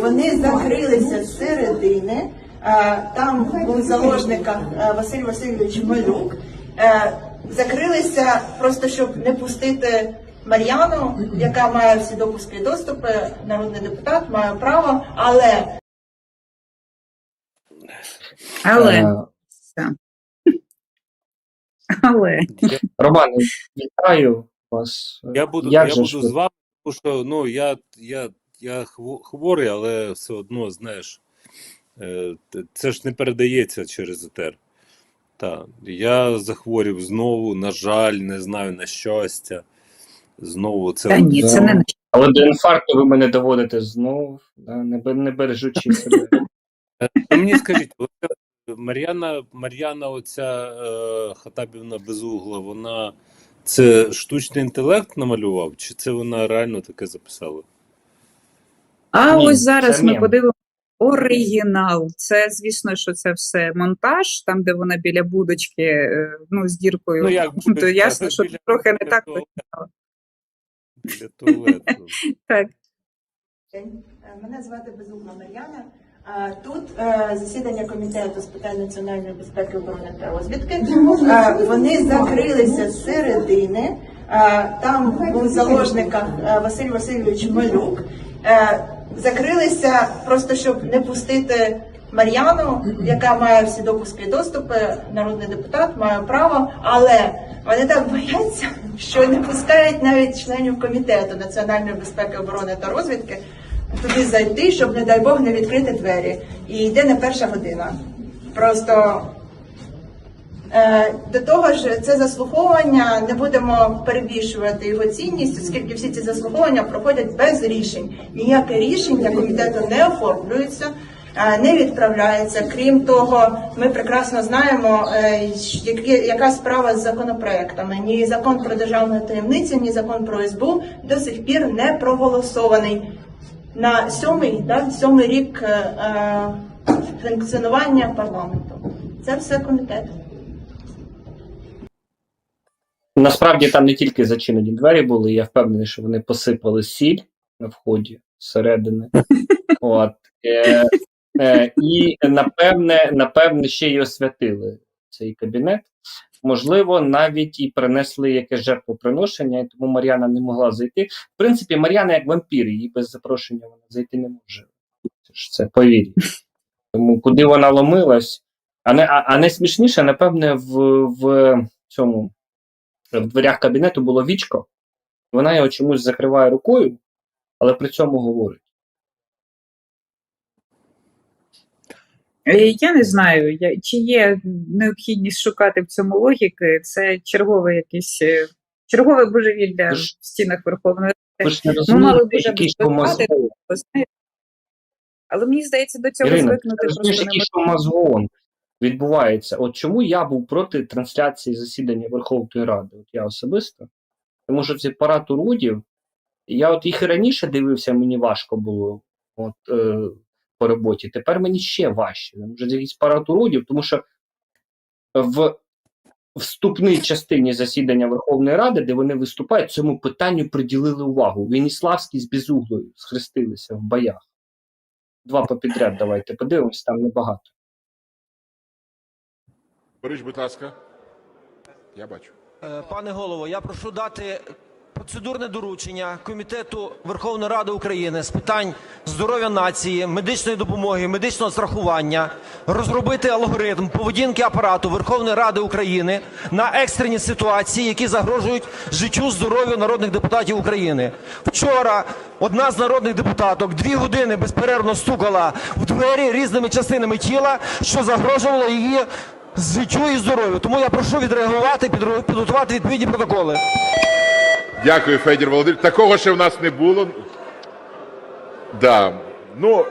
Вони закрилися зсередини. Там був е, Василь Васильович Малюк. Е, Закрилися просто щоб не пустити Мар'яну, яка має всі допуски і доступи, народний депутат, має право, але Але, Е, але, Роман, вітаю вас. Я буду, я буду з вами, тому що ну я, я, я хворий, але все одно, знаєш, е, це ж не передається через етер. Так, я захворів знову, на жаль, не знаю на щастя. Знову це та ні, це не Але до інфаркту ви мене доводите знов, да, не, не бережучи себе. Ну, мені скажіть, Мар'яна, Мар'яна, оця е, Хатабівна безугла, вона це штучний інтелект намалював, чи це вона реально таке записала? А Ні, ось зараз ми подивимося оригінал. Це, звісно, що це все монтаж, там, де вона біля будочки, е, ну, з діркою. Ну, як то буде, ясно, що біля- трохи не біля так туалету. Для туалету. Так. Мене звати Безугла Мар'яна. Тут е, засідання комітету з питань національної безпеки, оборони та розвідки. Вони закрилися зсередини. Е, Там був в е, Василь Васильович Малюк. Закрилися просто щоб не пустити Мар'яну, яка має всі допуски і доступи, народний депутат, має право, але вони так бояться, що не пускають навіть членів комітету національної безпеки, оборони та розвідки туди зайти, щоб, не дай Бог, не відкрити двері. І йде не перша година. Просто до того ж, це заслуховування не будемо перебільшувати його цінність, оскільки всі ці заслуховування проходять без рішень. Ніяке рішення комітету не оформлюється. е, Не відправляється. Крім того, ми прекрасно знаємо, е, яка справа з законопроектами. Ні закон про державну таємницю, ні закон про СБУ до сих пір не проголосований на сьомий, да, сьомий рік е, е, функціонування парламенту. Це все комітет. Насправді там не тільки зачинені двері були, я впевнений, що вони посипали сіль на вході зсередини. От. Е, е, і напевне, напевне, ще й освятили цей кабінет. Можливо, навіть і принесли якесь жертвоприношення, і тому Мар'яна не могла зайти. В принципі, Мар'яна як вампір, її без запрошення вона зайти не може. Це ж це повір'я. Тому куди вона ломилась, а не, а, а найсмішніше, напевне, в, в цьому в дверях кабінету було вічко, вона його чомусь закриває рукою, але при цьому говорить. Е, Я не знаю, я- чи є необхідність шукати в цьому логіки. Це чергове якесь е, чергове божевілля Ви в стінах Верховної Ви ж не Ну, мали розумієте, дуже Ради. Але мені здається, до цього Ірина, ти звикнути розумієш, просто який неможливо. шумазгон відбувається. От чому я був проти трансляції засідання Верховної Ради? От я особисто. Тому що ці парад уродів, я от їх і раніше дивився, мені важко було от, е, по роботі. Тепер мені ще важче. Що якийсь парад уродів, тому що в вступній частині засідання Верховної Ради, де вони виступають, цьому питанню приділили увагу. Веніславський з Безуглою схрестилися в боях. Два попідряд давайте подивимось, там небагато. Бориш, будь ласка. Я бачу. Е, Пане голово, я прошу дати процедурне доручення Комітету Верховної Ради України з питань здоров'я нації, медичної допомоги, медичного страхування, розробити алгоритм поведінки апарату Верховної Ради України на екстрені ситуації, які загрожують життю здоров'ю народних депутатів України. Вчора одна з народних депутаток дві години безперервно стукала в двері різними частинами тіла, що загрожувало її життю і здоров'ю. Тому я прошу відреагувати, підготувати відповідні протоколи. Дякую, Федір Володимирович. Такого ще в нас не було. Да. Ну,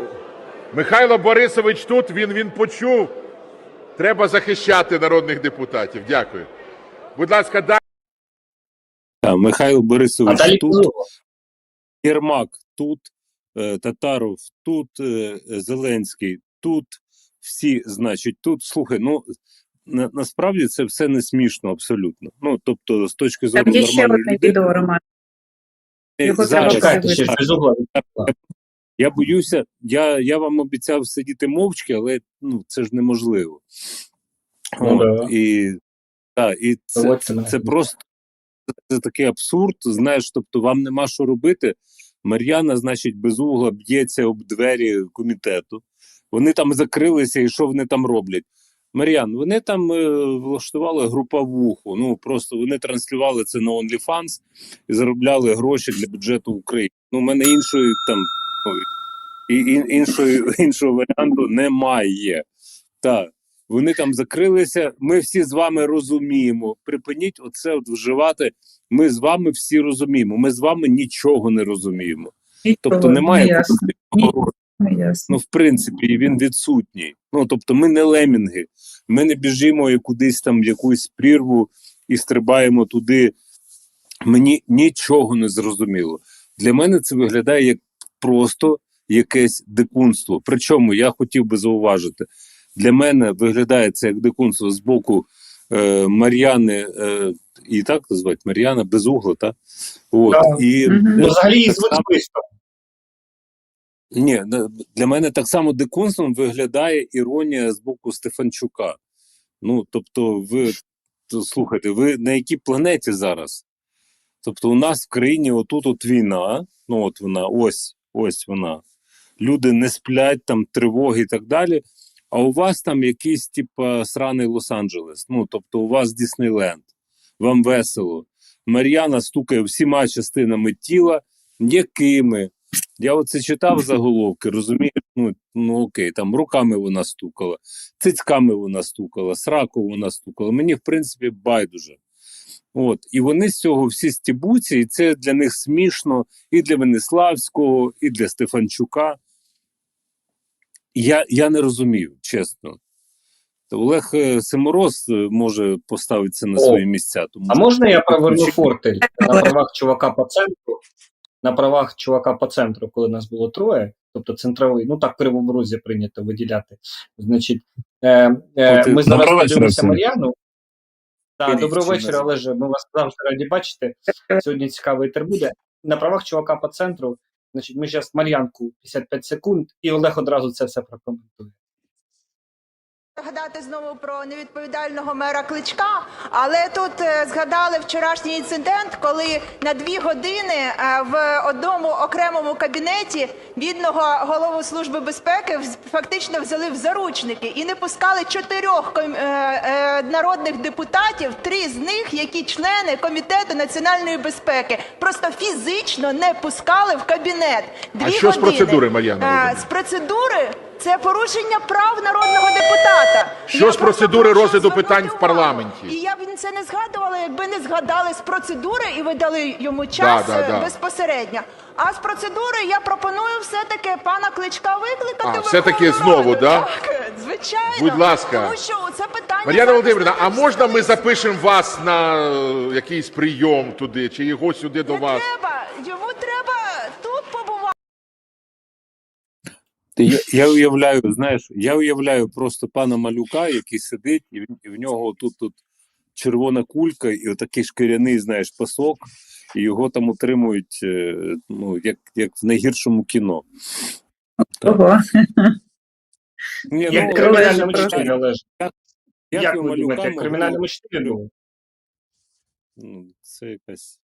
Михайло Борисович тут, він, він почув. Треба захищати народних депутатів. Дякую. Будь ласка, далі. Михайло Борисович далі тут, Єрмак тут, е, Татаров тут, е, Зеленський тут, всі, значить, тут. Слухай, ну на, насправді це все не смішно абсолютно. Ну, тобто, з точки зору Там є ще одне відео, Роман. е, Його зараз, ще. Я боюся, я, я вам обіцяв сидіти мовчки, але ну, це ж неможливо. Ну, От, да. і, та, і це, це просто це такий абсурд. Знаєш, тобто вам нема що робити. Мар'яна, значить, без угла б'ється об двері комітету. Вони там закрилися, і що вони там роблять? Мар'ян, вони там е, влаштували груповуху. Ну просто вони транслювали це на OnlyFans і заробляли гроші для бюджету України. Ну, у мене іншої там ну, і, і, іншої, іншого варіанту немає. Так, вони там закрилися. Ми всі з вами розуміємо. Припиніть оце от вживати. Ми з вами всі розуміємо. Ми з вами нічого не розуміємо. Тобто немає не ясно, не ясно. Ну, в принципі, він відсутній. Ну, тобто, ми не лемінги, ми не біжимо і кудись там в якусь прірву і стрибаємо туди. Мені нічого не зрозуміло. Для мене це виглядає як просто якесь дикунство. Причому я хотів би зауважити, для мене виглядає це як дикунство з боку е, Мар'яни, е, і так назвати Мар'яна Безугла, так? От, Так. і, Мгм. Ну, взагалі її ні, для мене так само дикунством виглядає іронія з боку Стефанчука. Ну, тобто, ви то, слухайте, ви на якій планеті зараз? Тобто, у нас в країні отут от війна, ну от вона, ось, ось вона. Люди не сплять, там тривоги і так далі. А у вас там якийсь, типа, сраний Лос-Анджелес. Ну, тобто, у вас Діснейленд, вам весело. Мар'яна стукає всіма частинами тіла, якими. Я оце читав заголовки, розумієш? Ну, ну окей, там руками вона стукала, цицьками вона стукала, сракою вона стукала. Мені, в принципі, байдуже. От, і вони з цього всі стібуться, і це для них смішно і для Венеславського, і для Стефанчука. Я, я не розумію, чесно. Олег е, Семороз е, може поставитися на О, свої місця. Тому А можна я проверну фортель на правах чувака по центру? На правах чувака по центру, коли нас було троє, тобто центровий, ну так в Кривому Розі прийнято виділяти. Значить, е, е, ми зараз подивимося. Мар'яну. Так, доброго вечора. Олеже. Ми вас завжди раді бачити. Сьогодні цікавий етер буде. На правах чувака по центру, значить, ми зараз Мар'янку 55 секунд, і Олег одразу це все прокоментує. Згадати знову про невідповідального мера Кличка, але тут е, згадали вчорашній інцидент, коли на дві години е, в одному окремому кабінеті бідного голову служби безпеки фактично взяли в заручники і не пускали чотирьох е, народних депутатів, три з них, які члени комітету національної безпеки, просто фізично не пускали в кабінет. Дві А що з процедури, Мар'яна З процедури це порушення прав народного депутата. Що Я з процедури прошу розгляду звернути питань в увагу. парламенті? І я б це не згадувала, якби не згадали з процедури і ви дали йому час да, е, да. безпосередньо. А з процедури я пропоную все-таки пана Кличка викликати. А, все-таки Верховну знову, Раду. да? Так, звичайно. Будь ласка. Тому що це питання... Мар'яна зараз Володимирівна, а можна ми запишемо вас на е, якийсь прийом туди, чи його сюди до Не вас? треба, йому треба тут побувати. Я, я уявляю, знаєш, я уявляю просто пана малюка, який сидить, і в, і в нього тут, тут червона кулька, і отакий шкіряний, знаєш, пасок, і його там утримують, е, ну, як, як в найгіршому кіно. Ого. Ні, Як Олеже, в кримінальному просто- 4, Олеж. як Як ви думаєте, як кримінальному 4 було? Ну, це якась.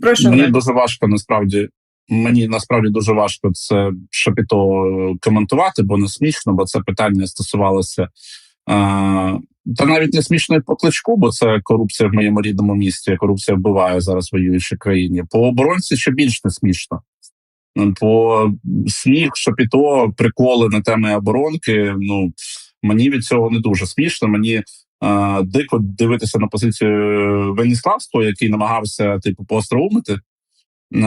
Прошу, мені Олег. дуже важко насправді. Мені насправді дуже важко це шапіто коментувати, бо не смішно, бо це питання стосувалося. Е, та навіть не смішно по кличку, бо це корупція в моєму рідному місті. Корупція вбиває зараз воюючій країні. По оборонці ще більш не смішно. По сміх, шапіто, приколи на теми оборонки. Ну мені від цього не дуже смішно. Мені е, дико дивитися на позицію Веніславського, який намагався типу поостроумити. Е,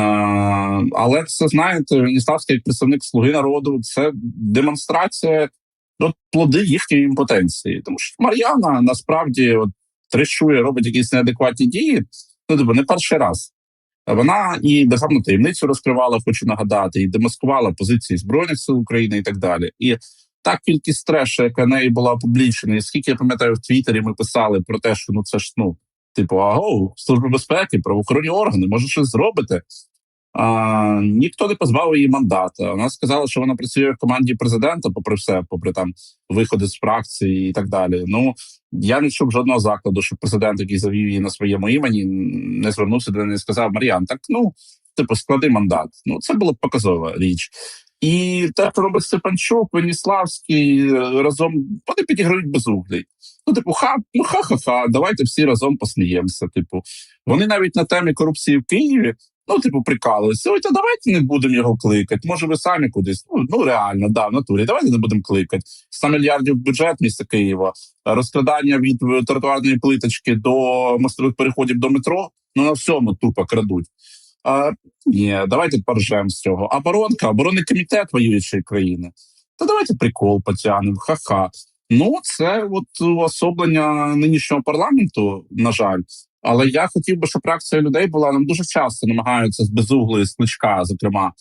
але це знаєте, Веніславський представник слуги народу, це демонстрація ну, плоди їхньої імпотенції. Тому що Мар'яна насправді от, трещує, робить якісь неадекватні дії. Ну, типу, не перший раз. Вона і державну таємницю розкривала, хочу нагадати, і демаскувала позиції збройних сил України і так далі. І та кількість трешу, яка неї була опублічена, і скільки я пам'ятаю в Твіттері, ми писали про те, що ну це ж ну, типу, аго, служба безпеки, правоохоронні органи, може щось зробите. А, ніхто не позбавив її мандата. Вона сказала, що вона працює в команді президента, попри все, попри там виходи з фракції і так далі. Ну я не чув жодного закладу, що президент, який завів її на своєму імені, не звернувся до неї і сказав: Мар'ян, так ну типу, склади мандат. Ну це була б показова річ. І те, що робить Степанчук, Веніславський е, разом вони підіграють безуглий. Ну, типу, ха, ну ха-ха-ха, давайте всі разом посміємося. Типу, вони навіть на темі корупції в Києві, ну, типу, прикалуються. Ой, та давайте не будемо його кликати. Може, ви самі кудись. Ну, ну реально, да, в натурі. Давайте не будемо кликати. 100 мільярдів бюджет міста Києва, розкрадання від е, тротуарної плиточки до мостових переходів до метро. Ну на всьому тупо крадуть. А, ні, давайте поржем з цього. Оборонка, оборонний комітет воюючої країни. Та давайте прикол потягнемо, ха-ха. Ну, це от уособлення нинішнього парламенту, на жаль. Але я хотів би, щоб реакція людей була. Нам дуже часто намагаються з безуглої з зокрема,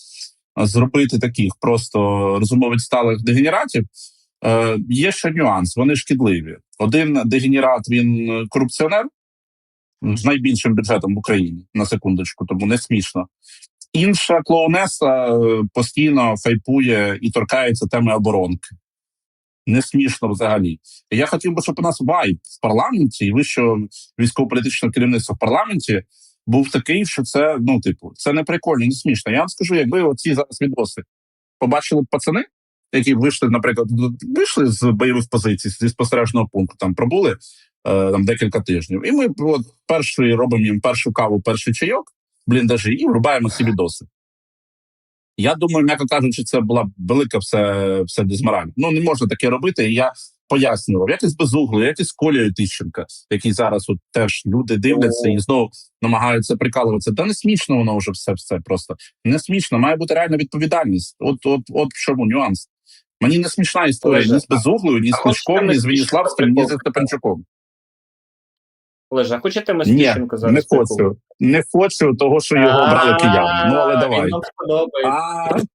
зробити таких просто розумово відсталих дегенератів. Е, є ще нюанс, вони шкідливі. Один дегенерат, він корупціонер з найбільшим бюджетом в Україні на секундочку, тому не смішно. Інша клоунеса е, постійно файпує і торкається теми оборонки. Не смішно взагалі. Я хотів би, щоб у нас вайб в парламенті і вищого військово-політичного керівництва в парламенті був такий, що це ну, типу, це не прикольно, не смішно. Я вам скажу, якби оці зараз відоси побачили б пацани, які вийшли, наприклад, вийшли з бойових позицій зі спостережного пункту, там пробули там декілька тижнів, і ми от перший робимо їм першу каву, перший чайок, бліндажі, і врубаємо ці відоси. Я думаю, м'яко кажучи, це була велика все, все дезмораль. Ну не можна таке робити. І я пояснював, як із безуглою, як Тищенка, який зараз от теж люди дивляться і знову намагаються прикалуватися. Та не смішно воно вже все, все просто не смішно. Має бути реальна відповідальність. От, от, от в чому нюанс. Мені не смішна історія ні з безуглою, ні з Кличком, ні з Веніславським, ні з Степанчуком? Олеже, а хочете ми Ні, зараз? не хочу. Не хочу того, що його обрали кияни. Ну але давай.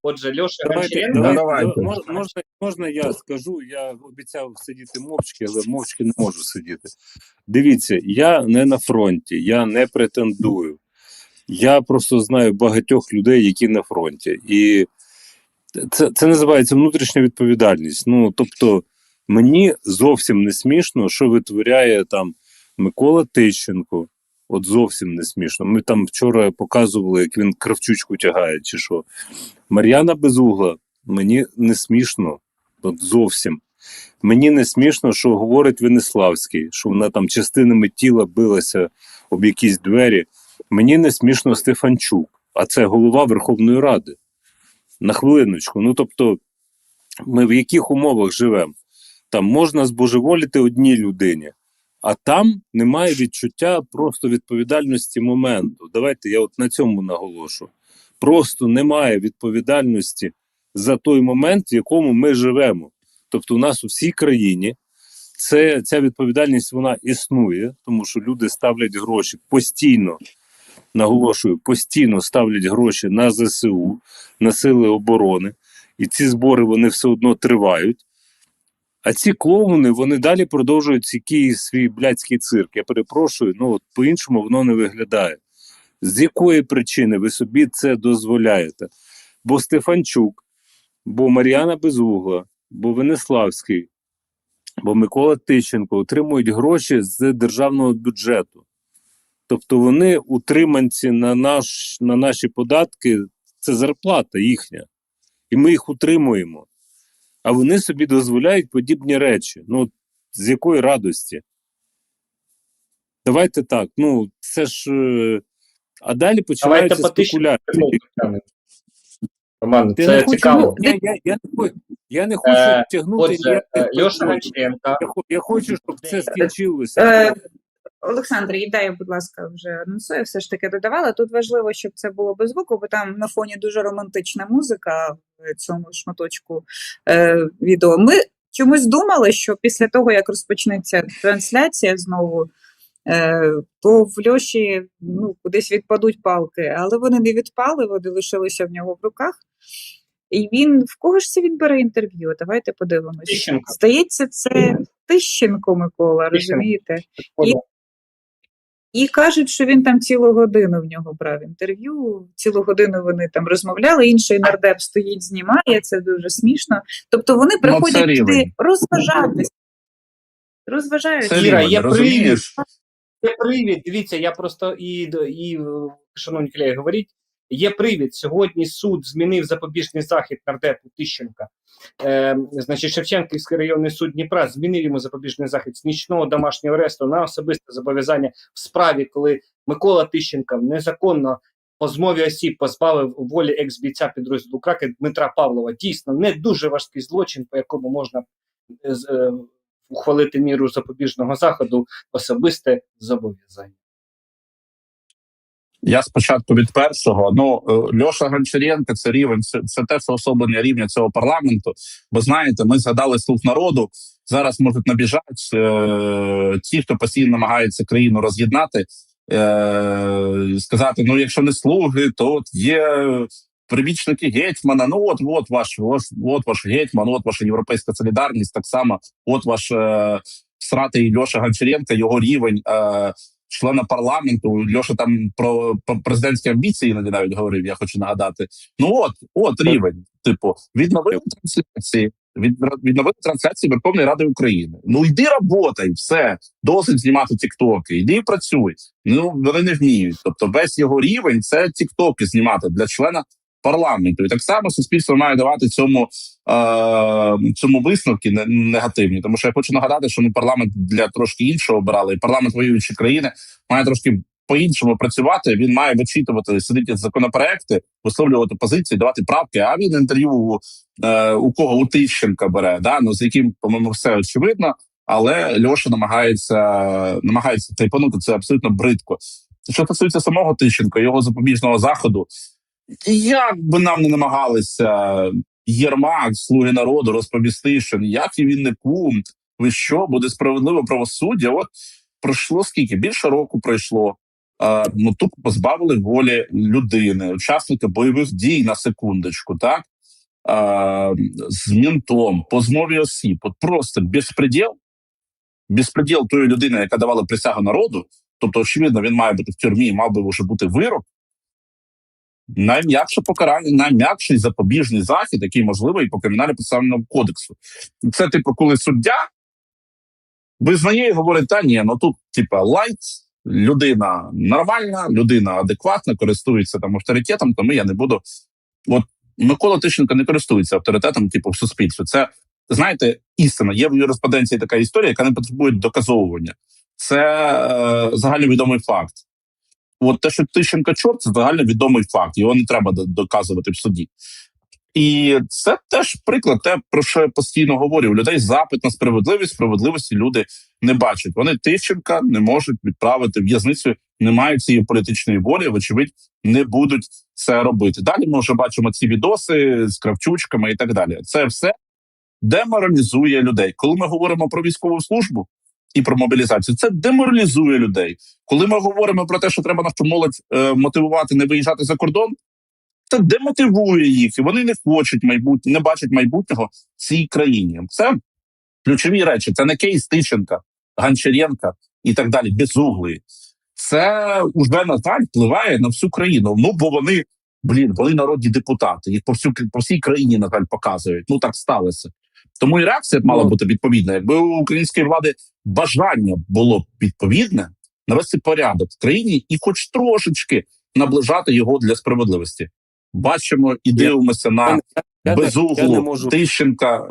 Отже, Льоша Гончаренко. Ну, можна, можна я скажу, я обіцяв сидіти мовчки, але мовчки не можу сидіти. Дивіться, я не на фронті, я не претендую. Я просто знаю багатьох людей, які на фронті. І це, це називається внутрішня відповідальність. Ну, тобто, мені зовсім не смішно, що витворяє там Микола Тищенко. От зовсім не смішно. Ми там вчора показували, як він кравчучку тягає, чи що. Мар'яна Безугла, мені не смішно. От зовсім. Мені не смішно, що говорить Венеславський, що вона там частинами тіла билася об якісь двері. Мені не смішно Стефанчук, а це голова Верховної Ради. На хвилиночку. Ну тобто, ми в яких умовах живемо? Там можна збожеволіти одній людині, а там немає відчуття просто відповідальності моменту. Давайте я от на цьому наголошу. Просто немає відповідальності за той момент, в якому ми живемо. Тобто, у нас у всій країні це, ця відповідальність вона існує, тому що люди ставлять гроші постійно, наголошую, постійно ставлять гроші на ЗСУ, на сили оборони, і ці збори вони все одно тривають. А ці клоуни вони далі продовжують який свій блядський цирк. Я перепрошую, ну от по-іншому воно не виглядає. З якої причини ви собі це дозволяєте? Бо Стефанчук, бо Мар'яна Безугла, бо Венеславський, бо Микола Тищенко отримують гроші з державного бюджету. Тобто вони утриманці на, наш, на наші податки, це зарплата їхня. І ми їх утримуємо. А вони собі дозволяють подібні речі. Ну, з якої радості? Давайте так. Ну, це ж. е, А далі починаються спекуляції. Роман, це не хочу, цікаво. Я, я, я, не хочу, я не хочу Е, тягнути. Отже, ніяких е, Льоша переходів. Я, я хочу, щоб це скінчилося. Е, Олександр, і дай, будь ласка, вже анонсую, все ж таки додавала. Тут важливо, щоб це було без звуку, бо там на фоні дуже романтична музика в цьому шматочку е, відео. Ми чомусь думали, що після того, як розпочнеться трансляція знову, е, то в Льоші ну, кудись відпадуть палки, але вони не відпали, вони лишилися в нього в руках. І він в кого ж це він бере інтерв'ю? Давайте подивимося. Тищенко. Здається, це Тищенко Микола, Тищенко. розумієте? Шкода. І кажуть, що він там цілу годину в нього брав інтерв'ю, цілу годину вони там розмовляли, інший нардеп стоїть, знімає, це дуже смішно. Тобто вони приходять туди розважатися. Розважаються. Це Іра, я привід. Це привід. Дивіться, я просто і, до- і шановні колеги, говоріть. Є привід. Сьогодні суд змінив запобіжний захід нардепу Тищенка. Е, значить, Шевченківський районний суд Дніпра змінив йому запобіжний захід з нічного домашнього аресту на особисте зобов'язання в справі, коли Микола Тищенка незаконно по змові осіб позбавив волі екс-бійця підрозділу Краки Дмитра Павлова. Дійсно, не дуже важкий злочин, по якому можна е, е, ухвалити міру запобіжного заходу особисте зобов'язання. Я спочатку від першого. Ну е, Льоша Гончаренко це рівень, це, це теж особлення рівня цього парламенту. Бо знаєте, ми згадали слуг народу. Зараз можуть набіжати е, ті, хто постійно намагається країну роз'єднати, е, сказати: ну, якщо не слуги, то от є прибічники гетьмана. Ну от, от ваш, ваш, от ваш гетьман, от ваша європейська солідарність. Так само, от ваш е, сратий Льоша Гончаренко, його рівень. Е, члена парламенту. Льоша там про, про президентські амбіції іноді навіть говорив. Я хочу нагадати. Ну от, от рівень. Типу, відновили трансляції. Від, відновили трансляції Верховної Ради України. Ну йди роботай, все досить знімати тіктоки. Йди і працюй. Ну вони не вміють. Тобто, весь його рівень це тіктоки знімати для члена парламенту. І так само суспільство має давати цьому е, цьому висновки не- негативні. Тому що я хочу нагадати, що ми парламент для трошки іншого обирали. І парламент воюючої країни має трошки по-іншому працювати. Він має вичитувати, сидіти законопроекти, висловлювати позиції, давати правки. А він інтерв'ю е, у кого у Тищенка бере, да ну з яким, по-моєму, все очевидно. Але Льоша намагається намагається тайпанути це абсолютно бридко. Що стосується самого Тищенка, його запобіжного заходу, як би нам не намагалися Єрмак, слуги народу, розповісти, що ніякий він не кум, ви що, буде справедливе правосуддя? От пройшло скільки? Більше року пройшло. Ну тут позбавили волі людини, учасника бойових дій на секундочку, так? Е, з мінтом, по змові осіб. От просто безпреділ, безпреділ тої людини, яка давала присягу народу. Тобто, очевидно, він має бути в тюрмі, мав би вже бути вирок. Найм'якше покарання, найм'якший запобіжний захід, який можливий по кримінально процесуальному кодексу. Це, типу, коли суддя визнає і говорить: та ні, ну тут, типа, лайт, людина нормальна, людина адекватна, користується там авторитетом, тому я не буду. От Микола Тищенко не користується авторитетом, типу, в суспільстві. Це знаєте, істина. Є в юриспруденції така історія, яка не потребує доказовування. Це е, загальновідомий факт. От те, що Тищенко чорт, це загальновідомий факт. Його не треба доказувати в суді. І це теж приклад, те, про що я постійно говорю. У людей запит на справедливість, справедливості люди не бачать. Вони Тищенка не можуть відправити в в'язницю, не мають цієї політичної волі, вочевидь, не будуть це робити. Далі ми вже бачимо ці відоси з кравчучками і так далі. Це все деморалізує людей. Коли ми говоримо про військову службу і про мобілізацію, це деморалізує людей. Коли ми говоримо про те, що треба нашу молодь е, мотивувати не виїжджати за кордон, це демотивує їх, і вони не хочуть майбутнє, не бачать майбутнього в цій країні. Це ключові речі. Це не кейс Тищенка, Гончаренка і так далі, безуглий. Це уже на жаль впливає на всю країну. Ну бо вони, блін, вони народні депутати. Їх по всю по всій країні на жаль показують. Ну так сталося. Тому і реакція мала Ну. бути відповідна. Якби у української влади бажання було б відповідне навести порядок в країні і, хоч трошечки, наближати його для справедливості. Бачимо і дивимося на Я я безуглу можу Тищенка,